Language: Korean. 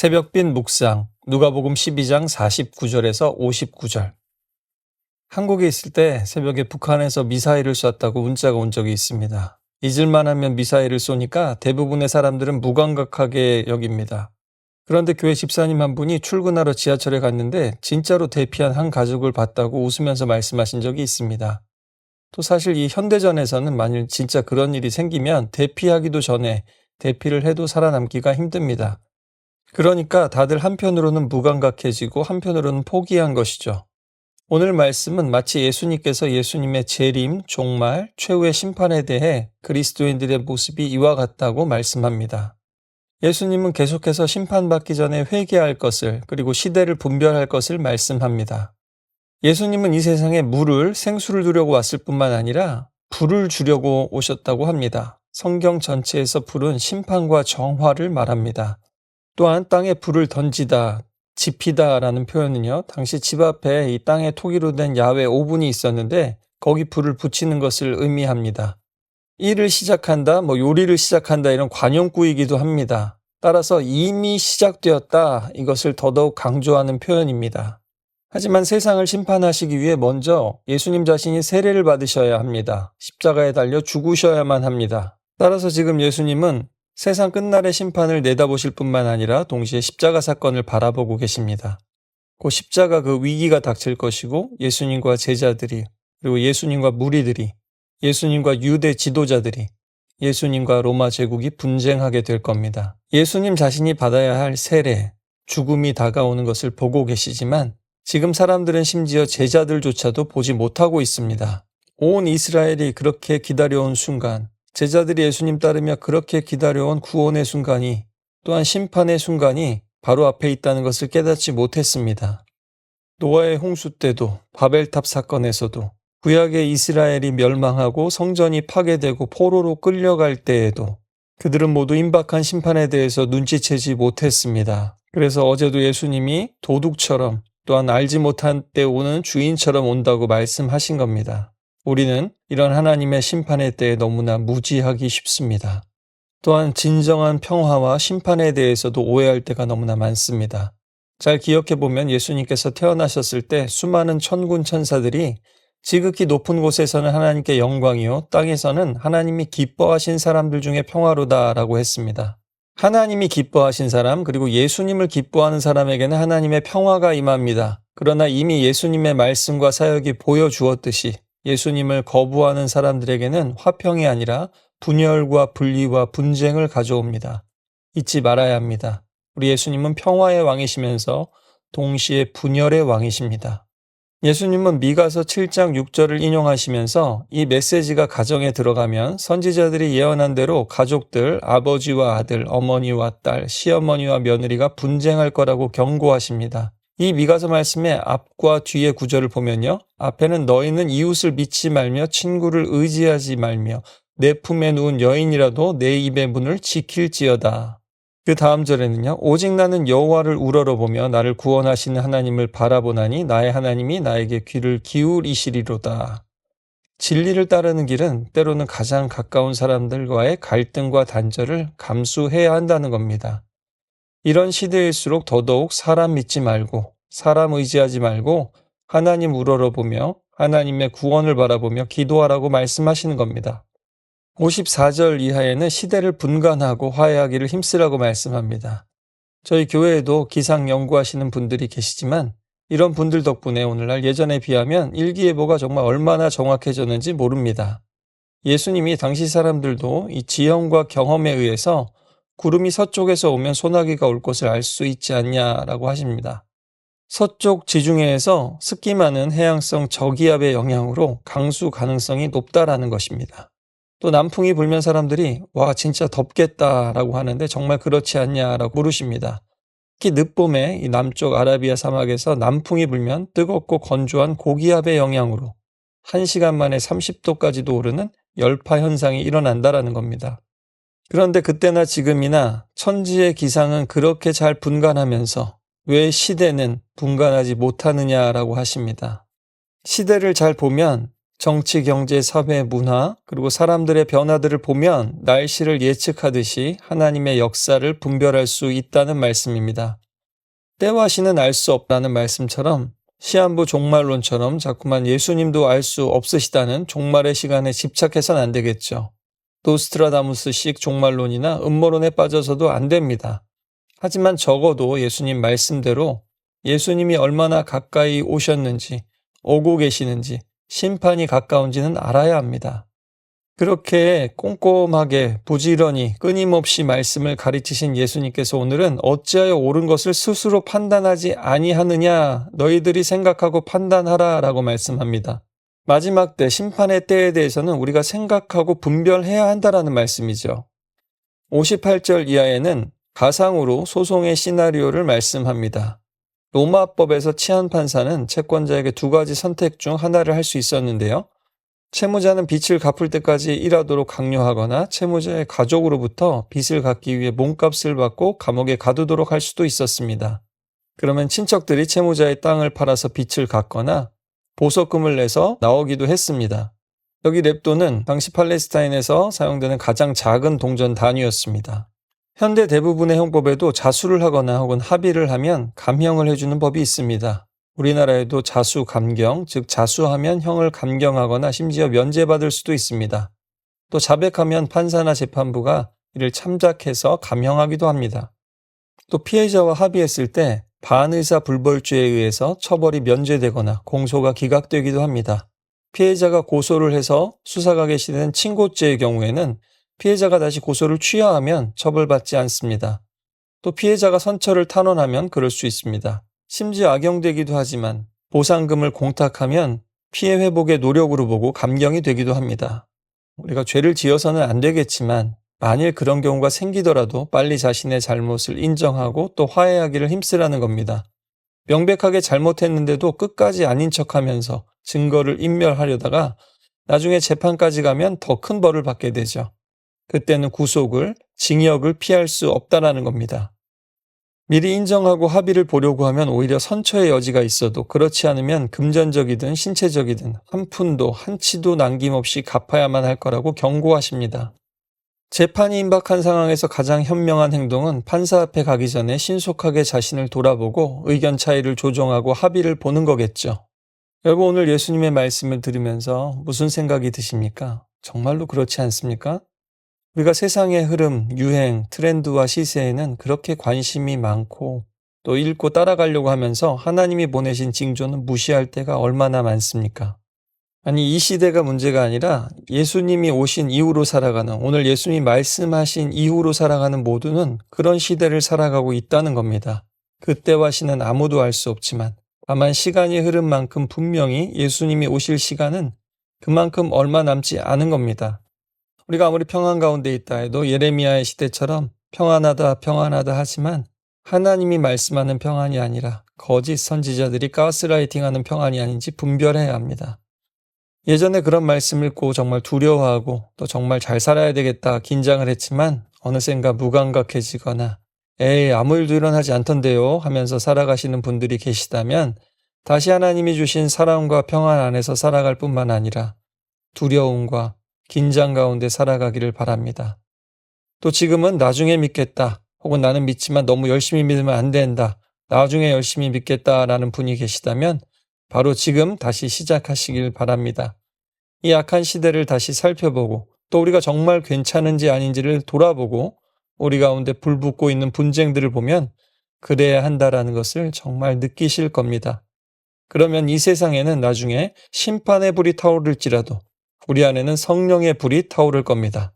새벽빛 묵상 누가복음 12장 49절에서 59절 한국에 있을 때 새벽에 북한에서 미사일을 쐈다고 문자가 온 적이 있습니다. 잊을만 하면 미사일을 쏘니까 대부분의 사람들은 무감각하게 여깁니다. 그런데 교회 집사님 한 분이 출근하러 지하철에 갔는데 진짜로 대피한 한 가족을 봤다고 웃으면서 말씀하신 적이 있습니다. 또 사실 이 현대전에서는 만일 진짜 그런 일이 생기면 대피하기도 전에 대피를 해도 살아남기가 힘듭니다. 그러니까 다들 한편으로는 무감각해지고 한편으로는 포기한 것이죠. 오늘 말씀은 마치 예수님께서 예수님의 재림, 종말, 최후의 심판에 대해 그리스도인들의 모습이 이와 같다고 말씀합니다. 예수님은 계속해서 심판받기 전에 회개할 것을 그리고 시대를 분별할 것을 말씀합니다. 예수님은 이 세상에 물을, 생수를 두려고 왔을 뿐만 아니라 불을 주려고 오셨다고 합니다. 성경 전체에서 불은 심판과 정화를 말합니다. 또한 땅에 불을 던지다, 지피다라는 표현은요, 당시 집 앞에 이 땅에 토기로 된 야외 오븐이 있었는데 거기 불을 붙이는 것을 의미합니다. 일을 시작한다, 뭐 요리를 시작한다 이런 관용구이기도 합니다. 따라서 이미 시작되었다 이것을 더더욱 강조하는 표현입니다. 하지만 세상을 심판하시기 위해 먼저 예수님 자신이 세례를 받으셔야 합니다. 십자가에 달려 죽으셔야만 합니다. 따라서 지금 예수님은 세상 끝날의 심판을 내다보실 뿐만 아니라 동시에 십자가 사건을 바라보고 계십니다. 그 십자가 그 위기가 닥칠 것이고 예수님과 제자들이 그리고 예수님과 무리들이 예수님과 유대 지도자들이 예수님과 로마 제국이 분쟁하게 될 겁니다. 예수님 자신이 받아야 할 세례, 죽음이 다가오는 것을 보고 계시지만 지금 사람들은 심지어 제자들조차도 보지 못하고 있습니다. 온 이스라엘이 그렇게 기다려온 순간, 제자들이 예수님 따르며 그렇게 기다려온 구원의 순간이 또한 심판의 순간이 바로 앞에 있다는 것을 깨닫지 못했습니다. 노아의 홍수 때도 바벨탑 사건에서도 구약의 이스라엘이 멸망하고 성전이 파괴되고 포로로 끌려갈 때에도 그들은 모두 임박한 심판에 대해서 눈치채지 못했습니다. 그래서 어제도 예수님이 도둑처럼 또한 알지 못한 때 오는 주인처럼 온다고 말씀하신 겁니다. 우리는 이런 하나님의 심판의 때에 너무나 무지하기 쉽습니다. 또한 진정한 평화와 심판에 대해서도 오해할 때가 너무나 많습니다. 잘 기억해 보면 예수님께서 태어나셨을 때 수많은 천군 천사들이 지극히 높은 곳에서는 하나님께 영광이요, 땅에서는 하나님이 기뻐하신 사람들 중에 평화로다라고 했습니다. 하나님이 기뻐하신 사람, 그리고 예수님을 기뻐하는 사람에게는 하나님의 평화가 임합니다. 그러나 이미 예수님의 말씀과 사역이 보여주었듯이 예수님을 거부하는 사람들에게는 화평이 아니라 분열과 분리와 분쟁을 가져옵니다. 잊지 말아야 합니다. 우리 예수님은 평화의 왕이시면서 동시에 분열의 왕이십니다. 예수님은 미가서 7장 6절을 인용하시면서 이 메시지가 가정에 들어가면 선지자들이 예언한 대로 가족들, 아버지와 아들, 어머니와 딸, 시어머니와 며느리가 분쟁할 거라고 경고하십니다. 이 미가서 말씀의 앞과 뒤의 구절을 보면요. 앞에는 너희는 이웃을 믿지 말며 친구를 의지하지 말며 내 품에 누운 여인이라도 내 입의 문을 지킬지어다. 그 다음 절에는요. 오직 나는 여호와를 우러러보며 나를 구원하시는 하나님을 바라보나니 나의 하나님이 나에게 귀를 기울이시리로다. 진리를 따르는 길은 때로는 가장 가까운 사람들과의 갈등과 단절을 감수해야 한다는 겁니다. 이런 시대일수록 더더욱 사람 믿지 말고 사람 의지하지 말고 하나님 우러러보며 하나님의 구원을 바라보며 기도하라고 말씀하시는 겁니다. 54절 이하에는 시대를 분간하고 화해하기를 힘쓰라고 말씀합니다. 저희 교회에도 기상 연구하시는 분들이 계시지만 이런 분들 덕분에 오늘날 예전에 비하면 일기예보가 정말 얼마나 정확해졌는지 모릅니다. 예수님이 당시 사람들도 이 지형과 경험에 의해서 구름이 서쪽에서 오면 소나기가 올 것을 알 수 있지 않냐라고 하십니다. 서쪽 지중해에서 습기 많은 해양성 저기압의 영향으로 강수 가능성이 높다라는 것입니다. 또 남풍이 불면 사람들이 와 진짜 덥겠다라고 하는데 정말 그렇지 않냐라고 물으십니다. 특히 늦봄에 이 남쪽 아라비아 사막에서 남풍이 불면 뜨겁고 건조한 고기압의 영향으로 1시간 만에 30도까지도 오르는 열파 현상이 일어난다라는 겁니다. 그런데 그때나 지금이나 천지의 기상은 그렇게 잘 분간하면서 왜 시대는 분간하지 못하느냐라고 하십니다. 시대를 잘 보면 정치, 경제, 사회, 문화, 그리고 사람들의 변화들을 보면 날씨를 예측하듯이 하나님의 역사를 분별할 수 있다는 말씀입니다. 때와 시는 알 수 없다는 말씀처럼 시한부 종말론처럼 자꾸만 예수님도 알 수 없으시다는 종말의 시간에 집착해서는 안 되겠죠. 노스트라다무스식 종말론이나 음모론에 빠져서도 안 됩니다. 하지만 적어도 예수님 말씀대로 예수님이 얼마나 가까이 오셨는지, 오고 계시는지, 심판이 가까운지는 알아야 합니다. 그렇게 꼼꼼하게 부지런히 끊임없이 말씀을 가르치신 예수님께서 오늘은 어찌하여 옳은 것을 스스로 판단하지 아니하느냐 너희들이 생각하고 판단하라 라고 말씀합니다. 마지막 때 심판의 때에 대해서는 우리가 생각하고 분별해야 한다라는 말씀이죠. 58절 이하에는 가상으로 소송의 시나리오를 말씀합니다. 로마법에서 치안 판사는 채권자에게 두 가지 선택 중 하나를 할 수 있었는데요. 채무자는 빚을 갚을 때까지 일하도록 강요하거나 채무자의 가족으로부터 빚을 갚기 위해 몸값을 받고 감옥에 가두도록 할 수도 있었습니다. 그러면 친척들이 채무자의 땅을 팔아서 빚을 갚거나 보석금을 내서 나오기도 했습니다. 여기 랩도는 당시 팔레스타인에서 사용되는 가장 작은 동전 단위였습니다. 현대 대부분의 형법에도 자수를 하거나 혹은 합의를 하면 감형을 해주는 법이 있습니다. 우리나라에도 자수 감경, 즉 자수하면 형을 감경하거나 심지어 면제받을 수도 있습니다. 또 자백하면 판사나 재판부가 이를 참작해서 감형하기도 합니다. 또 피해자와 합의했을 때 반의사 불벌죄에 의해서 처벌이 면제되거나 공소가 기각되기도 합니다. 피해자가 고소를 해서 수사가 개시된 친고죄의 경우에는 피해자가 다시 고소를 취하하면 처벌받지 않습니다. 또 피해자가 선처를 탄원하면 그럴 수 있습니다. 심지어 악용되기도 하지만 보상금을 공탁하면 피해 회복의 노력으로 보고 감경이 되기도 합니다. 우리가 죄를 지어서는 안 되겠지만 만일 그런 경우가 생기더라도 빨리 자신의 잘못을 인정하고 또 화해하기를 힘쓰라는 겁니다. 명백하게 잘못했는데도 끝까지 아닌 척 하면서 증거를 인멸하려다가 나중에 재판까지 가면 더 큰 벌을 받게 되죠. 그때는 구속을, 징역을 피할 수 없다라는 겁니다. 미리 인정하고 합의를 보려고 하면 오히려 선처의 여지가 있어도 그렇지 않으면 금전적이든 신체적이든 한 푼도 한 치도 남김없이 갚아야만 할 거라고 경고하십니다. 재판이 임박한 상황에서 가장 현명한 행동은 판사 앞에 가기 전에 신속하게 자신을 돌아보고 의견 차이를 조정하고 합의를 보는 거겠죠. 여러분 오늘 예수님의 말씀을 들으면서 무슨 생각이 드십니까? 정말로 그렇지 않습니까? 우리가 세상의 흐름, 유행, 트렌드와 시세에는 그렇게 관심이 많고 또 읽고 따라가려고 하면서 하나님이 보내신 징조는 무시할 때가 얼마나 많습니까? 아니, 이 시대가 문제가 아니라 예수님이 오신 이후로 살아가는, 오늘 예수님이 말씀하신 이후로 살아가는 모두는 그런 시대를 살아가고 있다는 겁니다. 그때와 시는 아무도 알 수 없지만, 다만 시간이 흐른 만큼 분명히 예수님이 오실 시간은 그만큼 얼마 남지 않은 겁니다. 우리가 아무리 평안 가운데 있다 해도 예레미야의 시대처럼 평안하다 평안하다 하지만 하나님이 말씀하는 평안이 아니라 거짓 선지자들이 가스라이팅하는 평안이 아닌지 분별해야 합니다. 예전에 그런 말씀 읽고 정말 두려워하고 또 정말 잘 살아야 되겠다 긴장을 했지만 어느샌가 무감각해지거나 에이 아무 일도 일어나지 않던데요 하면서 살아가시는 분들이 계시다면 다시 하나님이 주신 사랑과 평안 안에서 살아갈 뿐만 아니라 두려움과 긴장 가운데 살아가기를 바랍니다. 또 지금은 나중에 믿겠다. 혹은 나는 믿지만 너무 열심히 믿으면 안 된다. 나중에 열심히 믿겠다라는 분이 계시다면 바로 지금 다시 시작하시길 바랍니다. 이 악한 시대를 다시 살펴보고 또 우리가 정말 괜찮은지 아닌지를 돌아보고 우리 가운데 불붙고 있는 분쟁들을 보면 그래야 한다라는 것을 정말 느끼실 겁니다. 그러면 이 세상에는 나중에 심판의 불이 타오를지라도 우리 안에는 성령의 불이 타오를 겁니다.